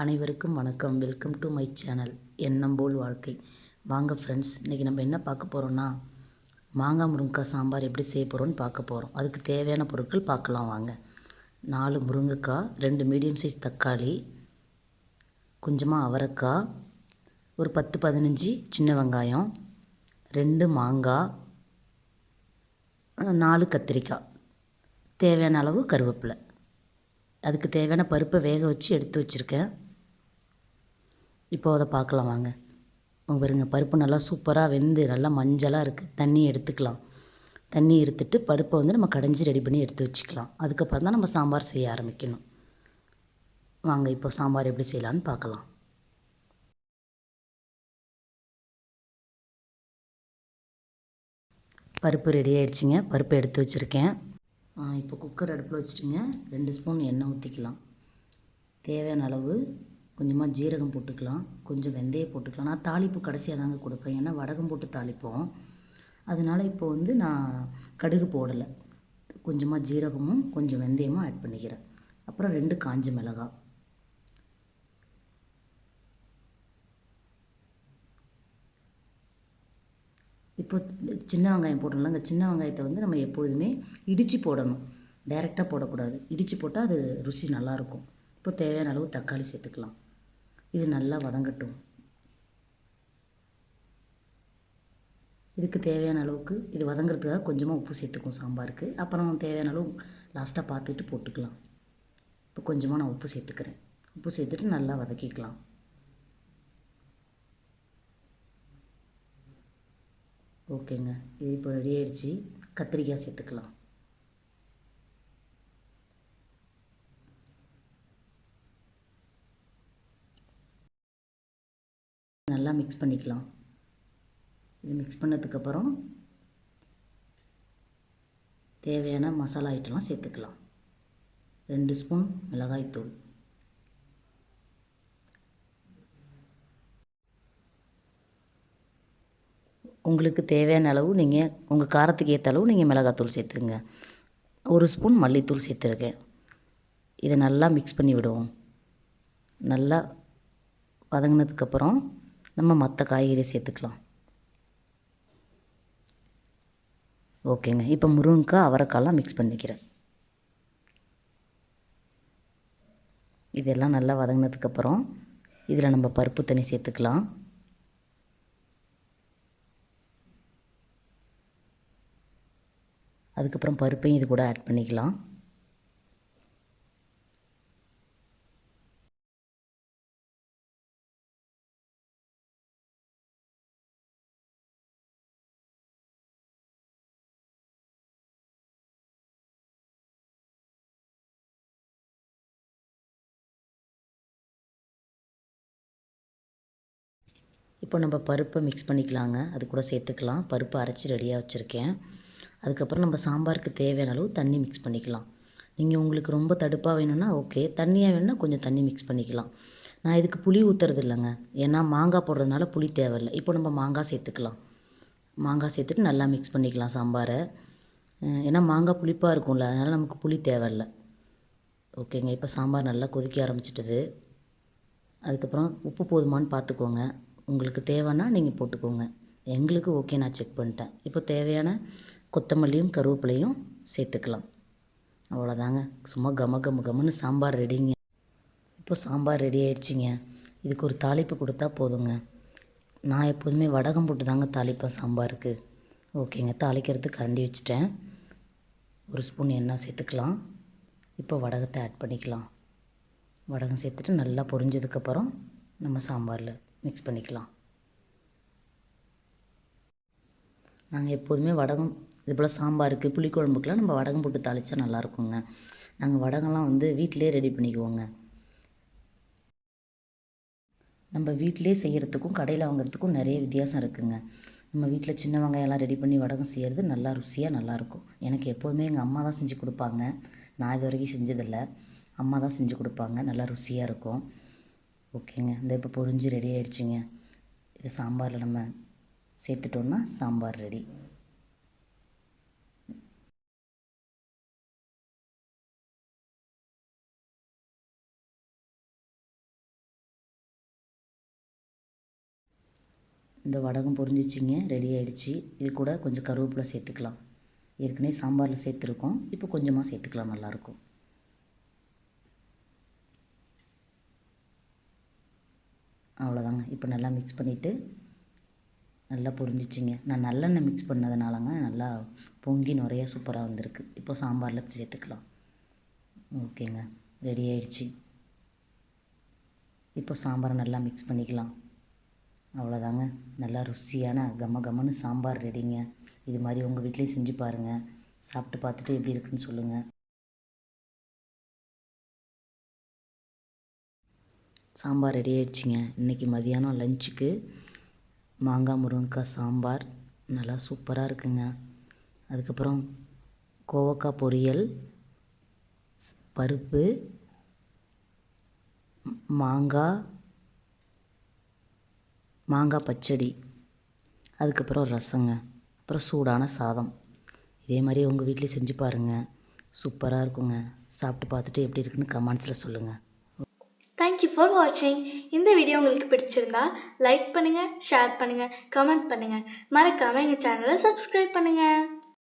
அனைவருக்கும் வணக்கம். Welcome to my channel எண்ணம் போல் வாழ்க்கை. வாங்க ஃப்ரெண்ட்ஸ் இன்றைக்கி நம்ம என்ன பார்க்க போகிறோன்னா மாங்காய் முருங்கைக்காய் சாம்பார் எப்படி செய்ய போகிறோன்னு பார்க்க போகிறோம் அதுக்கு தேவையான பொருட்கள் பார்க்கலாம் வாங்க. நாலு முருங்கைக்காய் ரெண்டு மீடியம் சைஸ் தக்காளி கொஞ்சமாக அவரைக்காய் ஒரு பத்து பதினஞ்சு சின்ன வெங்காயம் ரெண்டு மாங்காய் நாலு கத்திரிக்காய். தேவையான அளவு கருவேப்பிலை. அதுக்கு தேவையான பருப்பை வேக வச்சு எடுத்து வச்சுருக்கேன். இப்போ அதை பார்க்கலாம் வாங்க. உங்க பாருங்க பருப்பு நல்லா சூப்பராக வெந்து நல்லா மஞ்சளாக இருக்குது தண்ணி எடுத்துக்கலாம். தண்ணி எடுத்துட்டு பருப்பை வந்து நம்ம கடைஞ்சி ரெடி பண்ணி எடுத்து வச்சுக்கலாம். அதுக்கப்புறம் தான் நம்ம சாம்பார் செய்ய ஆரம்பிக்கணும். வாங்க இப்போ சாம்பார் எப்படி செய்யலான்னு பார்க்கலாம். பருப்பு ரெடி ஆகிடுச்சிங்க பருப்பு எடுத்து வச்சுருக்கேன். இப்போ குக்கர் அடுப்பில் வச்சுட்டுங்க. ரெண்டு ஸ்பூன் எண்ணெய் ஊற்றிக்கலாம் தேவையான அளவு கொஞ்சமாக ஜீரகம் போட்டுக்கலாம். கொஞ்சம் வெந்தயம் போட்டுக்கலாம். நான் தாளிப்பு கடைசியாக தாங்க கொடுப்பேன். ஏன்னா வடகம் போட்டு தாளிப்போம். அதனால் இப்போ வந்து நான் கடுகு போடலை. கொஞ்சமாக ஜீரகமும் கொஞ்சம் வெந்தயமும் ஆட் பண்ணிக்கிறேன். அப்புறம் ரெண்டு காஞ்ச மிளகாய் இப்போ சின்ன வெங்காயம் போடுறோம்ல அந்த சின்ன வெங்காயத்தை வந்து நம்ம எப்பொழுதுமே இடித்து போடணும். டைரெக்டாக போடக்கூடாது. இடித்து போட்டால் அது ருசி நல்லாயிருக்கும் இப்போ தேவையான அளவு தக்காளி சேர்த்துக்கலாம். இது நல்லா வதங்கட்டும். இதுக்கு தேவையான அளவுக்கு இது வதங்கிறதுக்காக கொஞ்சமாக உப்பு சேர்த்துக்கும் சாம்பாருக்கு. அப்புறம் தேவையான அளவு லாஸ்ட்டாக பார்த்துட்டு போட்டுக்கலாம். இப்போ கொஞ்சமாக நான் உப்பு சேர்த்துக்கிறேன். உப்பு சேர்த்துட்டு நல்லா வதக்கிக்கலாம். ஓகேங்க. இது இப்போ ரெடி ஆகிடுச்சி கத்திரிக்காய் சேர்த்துக்கலாம். நல்லா மிக்ஸ் பண்ணிக்கலாம். இது மிக்ஸ் பண்ணதுக்கப்புறம் தேவையான மசாலா ஐட்டம்லாம் சேர்த்துக்கலாம். ரெண்டு ஸ்பூன் மிளகாய்த்தூள். உங்களுக்கு தேவையான அளவு நீங்கள் உங்கள் காரத்துக்கு ஏற்ற அளவு நீங்கள் மிளகாத்தூள் சேர்த்துங்க ஒரு ஸ்பூன் மல்லித்தூள் சேர்த்துருக்கேன். இதை நல்லா மிக்ஸ் பண்ணி விடுவோம். நல்லா வதங்கினதுக்கப்புறம் நம்ம மற்ற காய்கறி சேர்த்துக்கலாம். ஓகேங்க. இப்போ முருங்கைக்காய் அவரைக்காய்லாம் மிக்ஸ் பண்ணிக்கிறேன். இதெல்லாம் நல்லா வதங்கினதுக்கப்புறம் இதில் நம்ம பருப்பு தண்ணி சேர்த்துக்கலாம். அதுக்கப்புறம் பருப்பையும் இது கூட ஆட் பண்ணிக்கலாம். இப்போ நம்ம பருப்பை மிக்ஸ் பண்ணிக்கலாங்க. அது கூட சேர்த்துக்கலாம். பருப்பு அரைச்சி ரெடியாக வச்சுருக்கேன். அதுக்கப்புறம் நம்ம சாம்பாருக்கு தேவையான அளவு தண்ணி மிக்ஸ் பண்ணிக்கலாம். நீங்கள் உங்களுக்கு ரொம்ப தடுப்பாக வேணும்னா ஓகே தண்ணியாக வேணும்னா கொஞ்சம் தண்ணி மிக்ஸ் பண்ணிக்கலாம். நான் இதுக்கு புளி ஊற்றுறது இல்லைங்க. ஏன்னா மாங்காய் போடுறதுனால புளி தேவையில்லை. இப்போ நம்ம மாங்காய் சேர்த்துக்கலாம். மாங்காய் சேர்த்துட்டு நல்லா மிக்ஸ் பண்ணிக்கலாம் சாம்பாரை. ஏன்னா மாங்காய் புளிப்பாக இருக்கும்ல. அதனால் நமக்கு புளி தேவையில்லை. ஓகேங்க இப்போ சாம்பார் நல்லா கொதிக்க ஆரம்பிச்சிட்டது. அதுக்கப்புறம் உப்பு போதுமான்னு பார்த்துக்கோங்க உங்களுக்கு தேவைன்னா நீங்கள் போட்டுக்கோங்க. எங்களுக்கு ஓகே நான் செக் பண்ணிட்டேன். இப்போ தேவையான கொத்தமல்லியும் கருவேப்பிலையும் சேர்த்துக்கலாம். அவ்வளோதாங்க. சும்மா கம கம கமன்னு சாம்பார் ரெடிங்க. இப்போ சாம்பார் ரெடி ஆகிடுச்சிங்க இதுக்கு ஒரு தாளிப்பு கொடுத்தா போதுங்க. நான் எப்போதுமே வடகம் போட்டு தாங்க தாளிப்பேன் சாம்பாருக்கு. ஓகேங்க. தாளிக்கிறதுக்கு கரண்டி வச்சுட்டேன். ஒரு ஸ்பூன் எண்ணெய் சேர்த்துக்கலாம். இப்போ வடகத்தை ஆட் பண்ணிக்கலாம். வடகம் சேர்த்துட்டு நல்லா பொரிஞ்சதுக்கப்புறம் நம்ம சாம்பாரில் மிக்ஸ் பண்ணிக்கலாம். நாங்கள் எப்போதுமே வடகம் இது போல் சாம்பாருக்கு புளிக்குழம்புக்கெலாம் நம்ம வடகம் போட்டு தாளித்தா நல்லாயிருக்குங்க நாங்கள் வடகம்லாம் வந்து வீட்டிலே ரெடி பண்ணிக்குவோங்க. நம்ம வீட்டிலே செய்கிறதுக்கும் கடையில் வாங்குறதுக்கும் நிறைய வித்தியாசம் இருக்குதுங்க நம்ம வீட்டில் சின்ன வெங்காயம்லாம் ரெடி பண்ணி வடகம் செய்கிறது நல்லா ருசியாக நல்லாயிருக்கும் எனக்கு எப்போதுமே எங்கள் அம்மா தான் செஞ்சு கொடுப்பாங்க. நான் இது வரைக்கும் செஞ்சதில்லை. அம்மா தான் செஞ்சு கொடுப்பாங்க. நல்லா ருசியாக இருக்கும். ஓகேங்க. இந்த இப்போ பொறிஞ்சு ரெடி ஆகிடுச்சிங்க இது சாம்பாரில் நம்ம சேர்த்துட்டோன்னா சாம்பார் ரெடி இந்த வடகம் பொரிஞ்சிச்சிங்க ரெடி ஆகிடுச்சி இது கூட கொஞ்சம் கருவேப்பிலை சேர்த்துக்கலாம். ஏற்கனவே சாம்பாரில் சேர்த்துருக்கோம். இப்போ கொஞ்சமாக சேர்த்துக்கலாம் நல்லாயிருக்கும் அவ்வளோதாங்க. இப்போ நல்லா மிக்ஸ் பண்ணிவிட்டு நல்லா பொரிஞ்சிச்சிங்க. நான் நல்லெண்ணெய் மிக்ஸ் பண்ணதுனாலங்க நல்லா பொங்கி நிறையா சூப்பராக வந்திருக்கு. இப்போ சாம்பாரில் சேர்த்துக்கலாம். ஓகேங்க. ரெடி ஆகிடுச்சி இப்போ சாம்பாரை நல்லா மிக்ஸ் பண்ணிக்கலாம். அவ்வளோதாங்க. நல்லா ருசியான கம கமன்னு சாம்பார் ரெடிங்க. இது மாதிரி உங்கள் வீட்லேயும் செஞ்சு பாருங்கள் சாப்பிட்டு பார்த்துட்டு எப்படி இருக்குன்னு சொல்லுங்கள் சாம்பார் ரெடி ஆகிடுச்சிங்க இன்றைக்கி மதியானம் லஞ்சுக்கு மாங்காய் முருங்கைக்காய் சாம்பார். நல்லா சூப்பராக இருக்குங்க. அதுக்கப்புறம் கோவக்காய் பொரியல் பருப்பு மாங்காய் மாங்காய் பச்சடி அதுக்கப்புறம் ரசங்க அப்புறம் சூடான சாதம். இதே மாதிரி உங்கள் வீட்லேயும் செஞ்சு பாருங்கள் சூப்பராக இருக்குங்க. சாப்பிட்டு பார்த்துட்டு எப்படி இருக்குன்னு கமெண்ட்ஸில் சொல்லுங்கள் தேங்க்யூ ஃபார் வாட்சிங் இந்த வீடியோ உங்களுக்கு பிடிச்சிருந்தா லைக் பண்ணுங்கள் ஷேர் பண்ணுங்கள் கமெண்ட் பண்ணுங்கள் மறக்காமல் எங்கள் சேனலை சப்ஸ்கிரைப் பண்ணுங்கள்